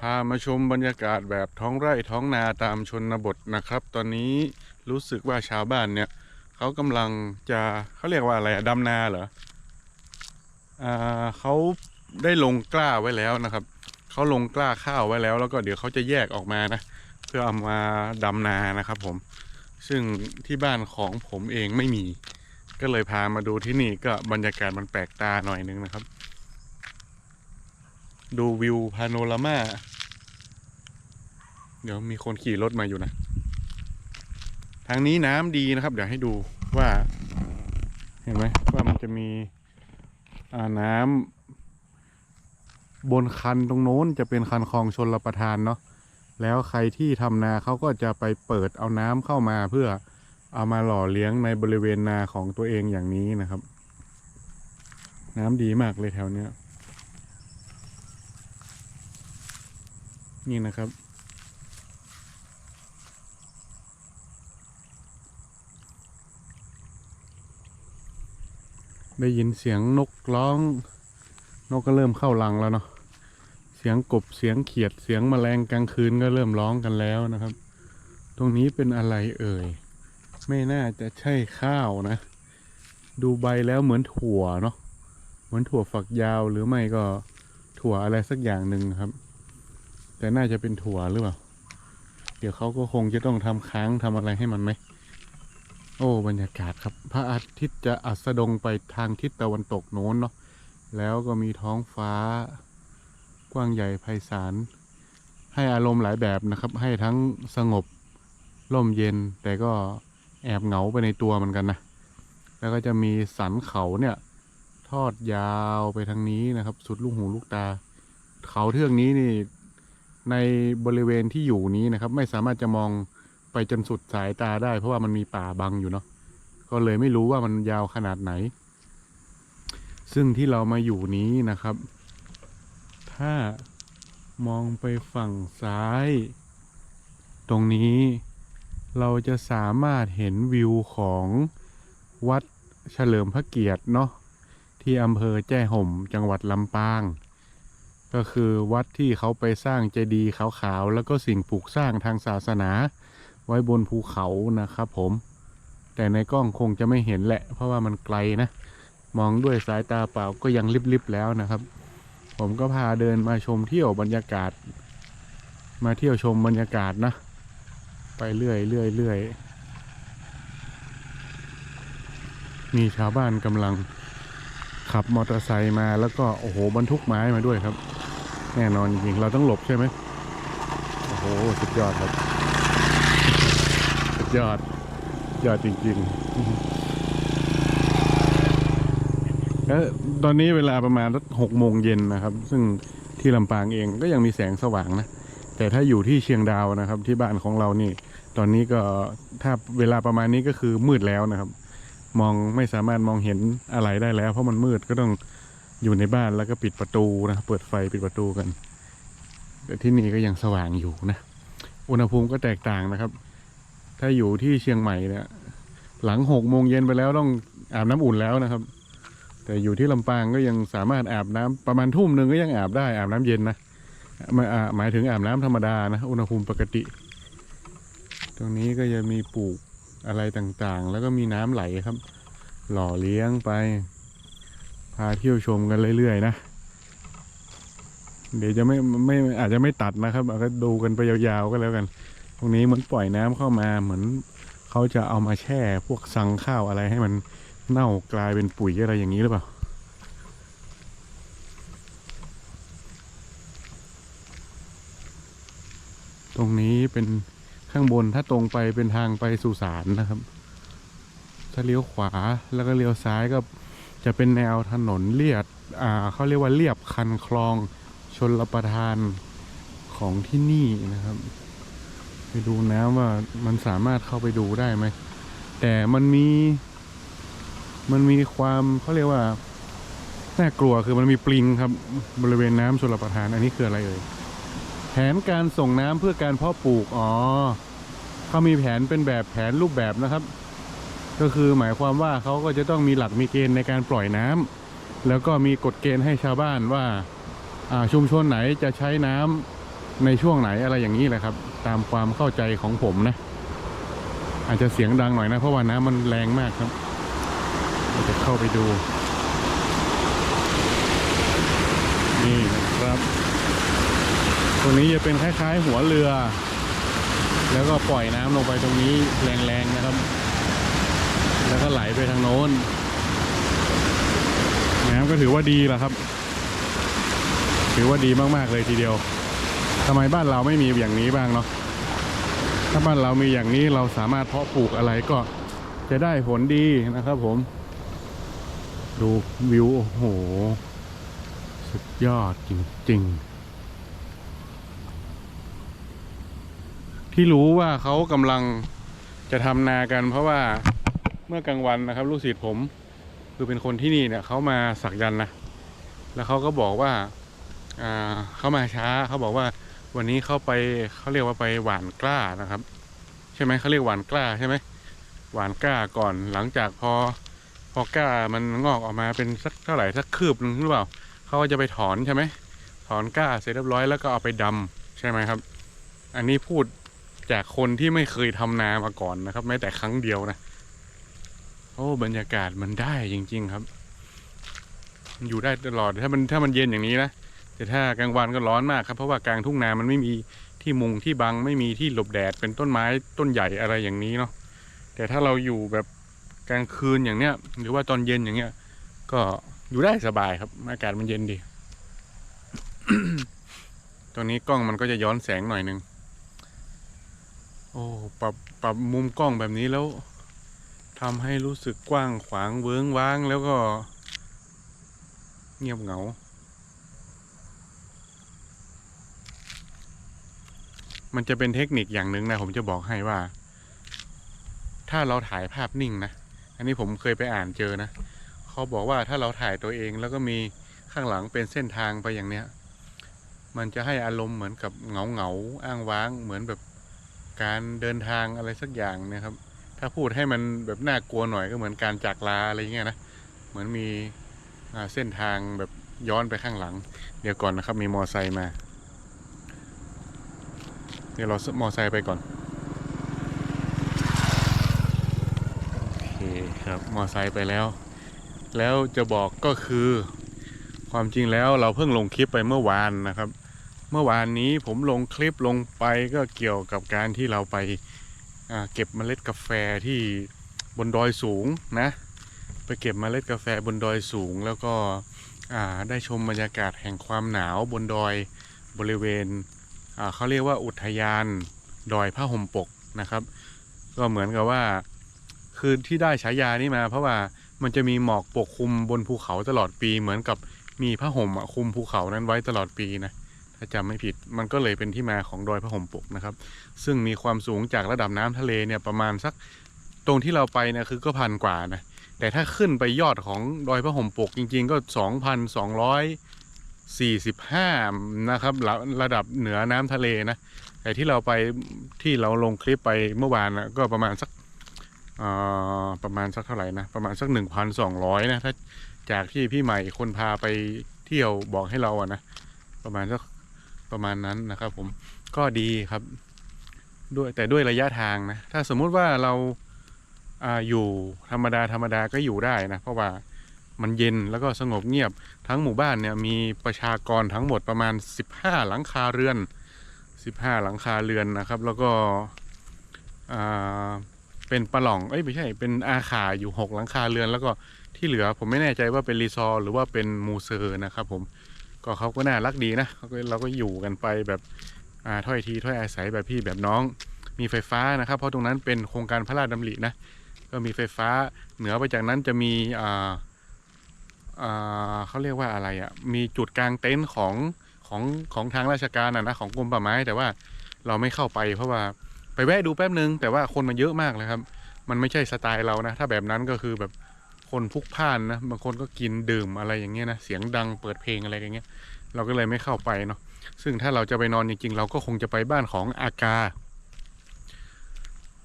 พามาชมบรรยากาศแบบท้องไร่ท้องนาตามชนบทนะครับ ตอนนี้รู้สึกว่าชาวบ้านเนี่ยเขากำลังจะเขาเรียกว่าอะไรดำนาเหรออ่าเขาได้ลงกล้าไว้แล้วนะครับเขาลงกล้าข้าวไว้แล้ว แล้วก็เดี๋ยวเขาจะแยกออกมานะ เพื่อเอามาดำนานะครับผม ซึ่งที่บ้านของผมเองไม่มี ก็เลยพามาดูที่นี่ก็บรรยากาศมันแปลกตาหน่อยนึงนะครับ ดูวิวพาโนรามา เดี๋ยวมีคนขี่รถมาอยู่นะ ทางนี้น้ำดีนะครับ เดี๋ยวให้ดูว่า เห็นไหมว่ามันจะมีน้ำบนคันตรงโน้นจะเป็นคันคลองชนรประทานเนาะแล้วใครที่ทำนาเขาก็จะไปเปิดเอาน้ำเข้ามาเพื่อเอามาหล่อเลี้ยงในบริเวณนาของตัวเองอย่างนี้นะครับ น้ำดีมากเลยแถวเนี้ย นี่นะครับ ได้ยินเสียงนกร้อง นกก็เริ่มเข้ารังแล้วเนาะเสียงกบเสียงเขียดเสียงแมลงกลางคืนก็เริ่มร้องกันแล้วนะครับ ตรงนี้เป็นอะไรเอ่ย ไม่น่าจะใช่ข้าวนะ ดูใบแล้วเหมือนถั่วเนาะเหมือนถั่วฝักยาวหรือไม่ก็ถั่วอะไรสักอย่างหนึ่งครับ แต่น่าจะเป็นถั่วหรือเปล่า เดี๋ยวเขาก็คงจะต้องทำค้างทำอะไรให้มันไหม โอ้ บรรยากาศครับ พระอาทิตย์จะอัสดงไปทางทิศตะวันตกโน้นเนาะ แล้วก็มีท้องฟ้า กว้างใหญ่ไพศาล ให้อารมณ์หลายแบบนะครับ ให้ทั้งสงบร่มเย็น แต่ก็แอบเหงาไปในตัวเหมือนกันนะ แล้วก็จะมีสันเขาเนี่ย ทอดยาวไปทางนี้นะครับ สุดลูกหูลูกตา เขาเทือกนี้นี่ ในบริเวณที่อยู่นี้นะครับ ไม่สามารถจะมองไปจนสุดสายตาได้ เพราะว่ามันมีป่าบังอยู่เนาะก็เลยไม่รู้ว่ามันยาวขนาดไหน ซึ่งที่เรามาอยู่นี้นะครับ ถ้ามองไปฝั่งซ้าย ตรงนี้เราจะสามารถเห็นวิวของวัดเฉลิมพระเกียรติเนาะที่อำเภอแจ้ห่มจังหวัดลำปาง ก็คือวัดที่เขาไปสร้างเจดีย์ขาวๆ แล้วก็สิ่งปลูกสร้างทางศาสนา ไว้บนภูเขานะครับผม แต่ในกล้องคงจะไม่เห็นแหละ เพราะว่ามันไกลนะ มองด้วยสายตาเปล่าก็ยังลิบๆแล้วนะครับ ผมก็พาเดินมาชมเที่ยวบรรยากาศ มาเที่ยวชมบรรยากาศนะ ไปเรื่อยเรื่อยเรื่อยมีชาวบ้านกำลังขับมอเตอร์ไซค์มาแล้วก็โอ้โหบรรทุกไม้มาด้วยครับ แน่นอนจริงๆเราต้องหลบใช่ไหมโอ้โห สุดยอดครับ สุดยอดสุดยอดจริงๆแล้วตอนนี้เวลาประมาณหกโมงเย็นนะครับ ซึ่งที่ลำปางเองก็ยังมีแสงสว่างนะ แต่ถ้าอยู่ที่เชียงดาวนะครับ ที่บ้านของเรานี่ ตอนนี้ก็ถ้าเวลาประมาณนี้ก็คือมืดแล้วนะครับ มองไม่สามารถมองเห็นอะไรได้แล้ว เพราะมันมืดก็ต้อง อยู่ในบ้านแล้วก็ปิดประตูนะเปิดไฟปิดประตูกัน แต่ที่นี่ก็ยังสว่างอยู่นะอุณหภูมิก็แตกต่างนะครับ ถ้าอยู่ที่เชียงใหม่เนี่ยหลังหกโมงเย็นไปแล้วต้องอาบน้ำอุ่นแล้วนะครับ แต่อยู่ที่ลำปางก็ยังสามารถอาบน้ำประมาณทุ่มหนึ่งก็ยังอาบได้อาบน้ำเย็นนะมาหมายถึงอาบน้ำธรรมดานะอุณหภูมิปกติ ตรงนี้ก็จะมีปลูกอะไรต่างๆ แล้วก็มีน้ำไหลครับ หล่อเลี้ยงไป พาเที่ยวชมกันเรื่อยๆนะ เดี๋ยวจะไม่ไม่อาจจะไม่ตัดนะครับเอาก็ดูกันไปยาวๆก็แล้วกัน ตรงนี้เหมือนปล่อยน้ำเข้ามาเหมือนเขาจะเอามาแช่พวกสังข้าวอะไรให้มันเน่ากลายเป็นปุ๋ยอะไรอย่างนี้หรือเปล่าตรงนี้เป็นข้างบนถ้าตรงไปเป็นทางไปสุสานนะครับ ถ้าเลี้ยวขวาแล้วก็เลี้ยวซ้ายก็ จะเป็นแนวถนนเลียดอ่าเขาเรียกว่าเรียบคันคลองชนรประทานของที่นี่นะครับ ไปดูน้ำว่ามันสามารถเข้าไปดูได้ไหม แต่มันมี มันมีความเขาเรียกว่าน่ากลัวคือมันมีปลิงครับ บริเวณน้ำชลประทานอันนี้คืออะไรเอ่ยแผนการส่งน้ำเพื่อการเพาะปลูกอ๋อเขามีแผนเป็นแบบแผนรูปแบบนะครับ ก็คือหมายความว่าเขาก็จะต้องมีหลักมีเกณฑ์ในการปล่อยน้ำแล้วก็มีกฎเกณฑ์ให้ชาวบ้านว่าอ่าชุมชนไหนจะใช้น้ในช่วงไหนอะไรอย่างนี้แหละครับ ตามความเข้าใจของผมนะ อาจจะเสียงดังหน่อยนะเพราะว่าน้ำมันแรงมากครับเราจะเข้าไปดู นี่นะครับตรงนี้จะเป็นคล้ายๆหัวเรือ แล้วก็ปล่อยน้ำลงไปตรงนี้แรงๆนะครับ แล้วก็ไหลไปทางโน้นน้ำก็ถือว่าดีแหละครับ ถือว่าดีมากๆเลยทีเดียวทำไมบ้านเราไม่มีอย่างนี้บ้างเนาะถ้าบ้านเรามีอย่างนี้เราสามารถเพาะปลูกอะไรก็จะได้ผลดีนะครับผม ดูวิว โอ้โห สุดยอดจริง ๆ ที่รู้ว่าเขากำลังจะทำนากันเพราะว่า เมื่อกลางวันนะครับ ลูกศิษย์ผมคือเป็นคนที่นี่เนี่ยเขามาสักยันนะแล้วเขาก็บอกว่าอ่าเขามาช้าเขาบอกว่าวันนี้เขาไปเขาเรียกว่าไปหวานกล้านะครับ ใช่ไหมเขาเรียกหวานกล้าใช่ไหมหวานกล้าก่อนหลังจากพอพอกล้ามันงอกออกมาเป็นสักเท่าไหร่สักคืบหนึงหรือเปล่าเขาก็จะไปถอนใช่ไหมถอนกล้าเสร็จเรียบร้อยแล้วก็เอาไปดำใช่ไหมครับ อันนี้พูดจากคนที่ไม่เคยทำนามาก่อนนะครับแม้แต่ครั้งเดียวนะ โอ้บรรยากาศมันได้จริง ๆ ครับ มันอยู่ได้ตลอดถ้ามันถ้ามันเย็นอย่างนี้นะแต่ถ้ากลางวันก็ร้อนมากครับ เพราะว่ากลางทุ่งนามันไม่มีที่มุงที่บังไม่มีที่หลบแดดเป็นต้นไม้ต้นใหญ่อะไรอย่างนี้เนาะแต่ถ้าเราอยู่แบบกลางคืนอย่างเนี้ย หรือว่าตอนเย็นอย่างเงี้ย ก็อยู่ได้สบายครับ อากาศมันเย็นดีตรงนี้กล้องมันก็จะย้อนแสงหน่อยหนึง โอ้ ปรับปรับมุมกล้องแบบนี้แล้ว ทำให้รู้สึกกว้างขวางเวิ้งว้างแล้วก็ เงียบเหงา มันจะเป็นเทคนิคอย่างหนึ่งนะ ผมจะบอกให้ว่า ถ้าเราถ่ายภาพนิ่งนะ อันนี้ผมเคยไปอ่านเจอนะ เขาบอกว่าถ้าเราถ่ายตัวเองแล้วก็มีข้างหลังเป็นเส้นทางไปอย่างเนี้ย มันจะให้อารมณ์เหมือนกับเหงาเหงาอ้างว้างเหมือนแบบการเดินทางอะไรสักอย่างนะครับ ถ้าพูดให้มันแบบน่ากลัวหน่อยก็เหมือนการจากลาอะไรอย่างเงี้ยนะ เหมือนมีเส้นทางแบบย้อนไปข้างหลัง เดี๋ยวก่อนนะครับ มีมอไซค์มา เดี๋ยวเรามอไซค์ไปก่อน โอเคครับ มอไซค์ไปแล้ว แล้วจะบอกก็คือ ความจริงแล้วเราเพิ่งลงคลิปไปเมื่อวานนะครับ เมื่อวานนี้ผมลงคลิปลงไปก็เกี่ยวกับการที่เราไป เก็บเมล็ดกาแฟที่บนดอยสูงนะ ไปเก็บเมล็ดกาแฟบนดอยสูง แล้วก็ได้ชมบรรยากาศแห่งความหนาวบนดอยบริเวณเขาเรียกว่าอุทยานดอยผ้าห่มปกนะครับ ก็เหมือนกับว่าคือที่ได้ฉายานี้มา เพราะว่ามันจะมีหมอกปกคลุมบนภูเขาตลอดปีเหมือนกับมีผ้าห่มอะคลุมภูเขานั้นไว้ตลอดปีนะ ถ้าจำไม่ผิดมันก็เลยเป็นที่มาของดอยผ้าห่มปกนะครับ ซึ่งมีความสูงจากระดับน้ำทะเลเนี่ยประมาณสักตรงที่เราไปนี่ยคือก็พันกว่านะแต่ถ้าขึ้นไปยอดของดอยผ้าห่มปกจริง ๆ ก็สองพันสองร้อย45นะครับระดับเหนือน้ำทะเลนะแต่ที่เราไปที่เราลงคลิปไปเมื่อวานนะก็ประมาณสักเอ่อประมาณสักเท่าไหร่นะประมาณสัก 1,200นะถ้าจากที่พี่ใหม่คนพาไปเที่ยวบอกให้เราอะนะประมาณสัก ประมาณนั้นนะครับ ผมก็ดีครับ ด้วยแต่ด้วยระยะทางนะ ถ้าสมมุติว่าเราอาอยู่ธรรมดาธรรมดาก็อยู่ได้นะเพราะว่ามันเย็นแล้วก็สงบเงียบทั้งหมู่บ้านเนี่ยมีประชากรทั้งหมดประมาณ 15 หลังคาเรือน 15 หลังคาเรือนนะครับ แล้วก็เป็นปะหล่องเอ้ยไม่ใช่เป็นอาคาอยู่ 6 หลังคาเรือน แล้วก็ที่เหลือผมไม่แน่ใจว่าเป็นรีซอร์หรือว่าเป็นมูเซอร์นะครับผม ก็เขาก็น่ารักดีนะเราก็อยู่กันไปแบบถ้อยทีถ้อยอาศัยแบบพี่แบบน้อง มีไฟฟ้านะครับ เพราะตรงนั้นเป็นโครงการพระราชดำรินะก็มีไฟฟ้าเหนือไปจากนั้นจะมีเขาเรียกว่าอะไรอะ่ะมีจุดกลางเต็นท์ของของของทางราชการอะนะของกรมป่าไม้ แต่ว่าเราไม่เข้าไปเพราะว่าไปแวะดูแป๊บนึง แต่ว่าคนมันเยอะมากเลยครับ มันไม่ใช่สไตล์เรานะ ถ้าแบบนั้นก็คือแบบ คนพลุกพล่านนะบางคนก็กินดื่มอะไรอย่างเงี้ยนะเสียงดังเปิดเพลงอะไรอย่างเงี้ย เราก็เลยไม่เข้าไปเนาะซึ่งถ้าเราจะไปนอนจริงๆ เราก็คงจะไปบ้านของอากา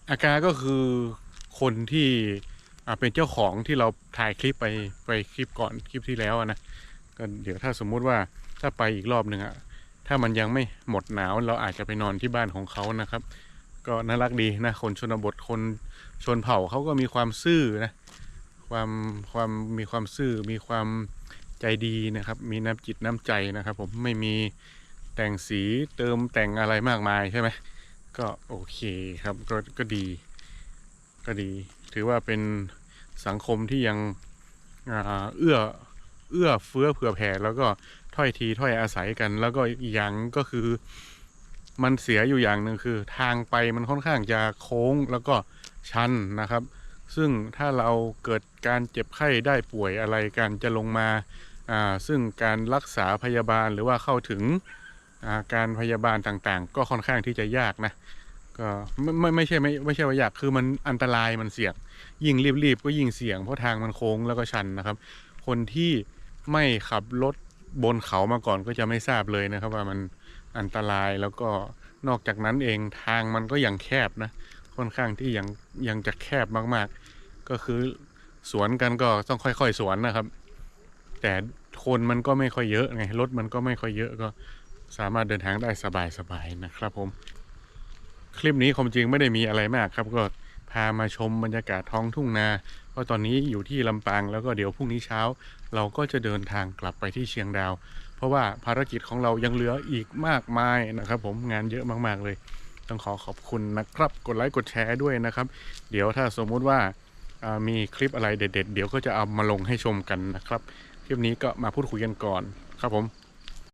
อากาก็คือคนที่เป็นเจ้าของที่เราถ่ายคลิปไปไปคลิปก่อนคลิปที่แล้วนะก็เดี๋ยวถ้าสมมุติว่าถ้าไปอีกรอบหนึ่งอะถ้าถ้ามันยังไม่หมดหนาวเราอาจจะไปนอนที่บ้านของเขานะครับ ก็น่ารักดีนะคนชนบทคนชนเผ่าเขาก็มีความซื่อนะ ความความมีความซื่อมีความใจดีนะครับ มีน้ำจิตน้ำใจนะครับ ผมไม่มีแต่งสีเติมแต่งอะไรมากมายใช่ไหมก็โอเคครับก็ก็ดี ก็ดี ถือว่าเป็นสังคมที่ยังเอื้อเอื้อเฟื้อเผื่อแผ่แล้วก็ถ้อยทีถ้อยอาศัยกัน แล้วก็อีกอย่างก็คือ มันเสียอยู่อย่างหนึ่งคือ ทางไปมันค่อนข้างจะโค้งแล้วก็ชันนะครับ ซึ่งถ้าเราเกิดการเจ็บไข้ได้ป่วยอะไรกันจะลงมาอ่าซึ่งการรักษาพยาบาลหรือว่าเข้าถึงอ่าการพยาบาลต่างๆ ก็ค่อนข้างที่จะยากนะก็ไม่ไม่ไม่ใช่ไม่ไม่ใช่ว่าอยากคือมันอันตรายมันเสี่ยง ยิ่งรีบๆก็ยิ่งเสี่ยงเพราะทางมันโค้งแล้วก็ชันนะครับ คนที่ไม่ขับรถบนเขามาก่อนก็จะไม่ทราบเลยนะครับ ว่ามันอันตรายแล้วก็นอกจากนั้นเองทางมันก็ยังแคบนะ ค่อนข้างที่ยังยังจะแคบมากๆ ก็คือสวนกันก็ต้องค่อยๆสวนนะครับ แต่คนมันก็ไม่ค่อยเยอะไงรถมันก็ไม่ค่อยเยอะก็สามารถเดินทางได้สบายๆนะครับ ผม คลิปนี้ความจริงไม่ได้มีอะไรมากครับ ก็พามาชมบรรยากาศท้องทุ่งนาเพราะตอนนี้อยู่ที่ลำปางแล้วก็เดี๋ยวพรุ่งนี้เช้า เราก็จะเดินทางกลับไปที่เชียงดาว เพราะว่าภารกิจของเรายังเหลืออีกมากมายนะครับ ผมงานเยอะมากๆเลย ต้องขอขอบคุณนะครับ กดไลค์กดแชร์ด้วยนะครับ เดี๋ยวถ้าสมมุติว่าอ่ามีคลิปอะไรเด็ด ๆ เดี๋ยวก็จะเอามาลงให้ชมกันนะครับ คลิปนี้ก็มาพูดคุยกันก่อนครับผม